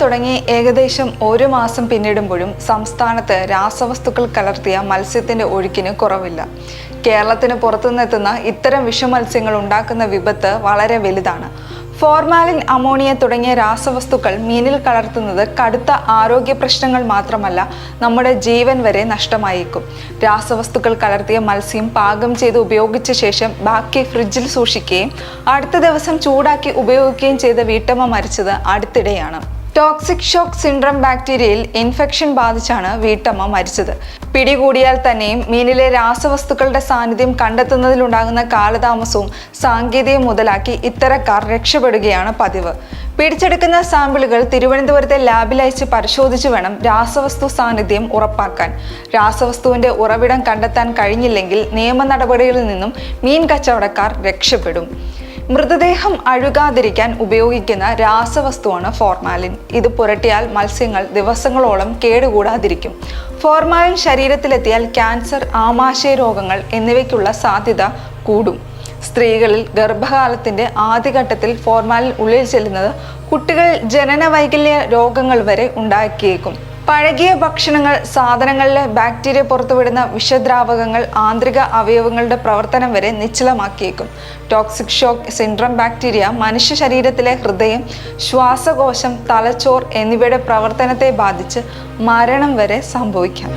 തുടങ്ങി ഏകദേശം ഒരു മാസം പിന്നിടുമ്പോഴും സംസ്ഥാനത്ത് രാസവസ്തുക്കൾ കലർത്തിയ മത്സ്യത്തിന്റെ ഒഴുക്കിന് കുറവില്ല. കേരളത്തിന് പുറത്തുനിന്നെത്തുന്ന ഇത്തരം വിഷമത്സ്യങ്ങൾ ഉണ്ടാക്കുന്ന വിപത്ത് വളരെ വലുതാണ്. ഫോർമാലിൻ അമോണിയ തുടങ്ങിയ രാസവസ്തുക്കൾ മീനിൽ കലർത്തുന്നത് കടുത്ത ആരോഗ്യ പ്രശ്നങ്ങൾ മാത്രമല്ല നമ്മുടെ ജീവൻ വരെ നഷ്ടമായേക്കും. രാസവസ്തുക്കൾ കലർത്തിയ മത്സ്യം പാകം ചെയ്ത് ഉപയോഗിച്ച ശേഷം ബാക്കി ഫ്രിഡ്ജിൽ സൂക്ഷിക്കുകയും അടുത്ത ദിവസം ചൂടാക്കി ഉപയോഗിക്കുകയും ചെയ്ത വീട്ടമ്മ മരിച്ചത് അടുത്തിടെയാണ്. ടോക്സിക് ഷോക്ക് സിൻഡ്രം ബാക്ടീരിയയിൽ ഇൻഫെക്ഷൻ ബാധിച്ചാണ് വീട്ടമ്മ മരിച്ചത്. പിടികൂടിയാൽ തന്നെയും മീനിലെ രാസവസ്തുക്കളുടെ സാന്നിധ്യം കണ്ടെത്തുന്നതിലുണ്ടാകുന്ന കാലതാമസവും സാങ്കേതികം മുതലാക്കി ഇത്തരക്കാർ രക്ഷപ്പെടുകയാണ് പതിവ്. പിടിച്ചെടുക്കുന്ന സാമ്പിളുകൾ തിരുവനന്തപുരത്തെ ലാബിൽ അയച്ച് പരിശോധിച്ചു വേണം രാസവസ്തു സാന്നിധ്യം ഉറപ്പാക്കാൻ. രാസവസ്തുവിന്റെ ഉറവിടം കണ്ടെത്താൻ കഴിഞ്ഞില്ലെങ്കിൽ നിയമ നടപടികളിൽ നിന്നും മീൻ കച്ചവടക്കാർ രക്ഷപ്പെടും. മൃതദേഹം അഴുകാതിരിക്കാൻ ഉപയോഗിക്കുന്ന രാസവസ്തുവാണ് ഫോർമാലിൻ. ഇത് പുരട്ടിയാൽ മത്സ്യങ്ങൾ ദിവസങ്ങളോളം കേടുകൂടാതിരിക്കും. ഫോർമാലിൻ ശരീരത്തിലെത്തിയാൽ ക്യാൻസർ ആമാശയ രോഗങ്ങൾ എന്നിവയ്ക്കുള്ള സാധ്യത കൂടും. സ്ത്രീകളിൽ ഗർഭകാലത്തിന്റെ ആദ്യഘട്ടത്തിൽ ഫോർമാലിൻ ഉള്ളിൽ ചെല്ലുന്നത് കുട്ടികൾ ജനന വൈകല്യ രോഗങ്ങൾ വരെ ഉണ്ടാക്കിയേക്കും. പഴകിയ ഭക്ഷണങ്ങൾ സാധനങ്ങളിലെ ബാക്ടീരിയ പുറത്തുവിടുന്ന വിഷദ്രാവകങ്ങൾ ആന്തരിക അവയവങ്ങളുടെ പ്രവർത്തനം വരെ നിശ്ചലമാക്കിയേക്കും. ടോക്സിക് ഷോക്ക് സിൻഡ്രം ബാക്ടീരിയ മനുഷ്യ ശരീരത്തിലെ ഹൃദയം ശ്വാസകോശം തലച്ചോർ എന്നിവയുടെ പ്രവർത്തനത്തെ ബാധിച്ച് മരണം വരെ സംഭവിക്കാം.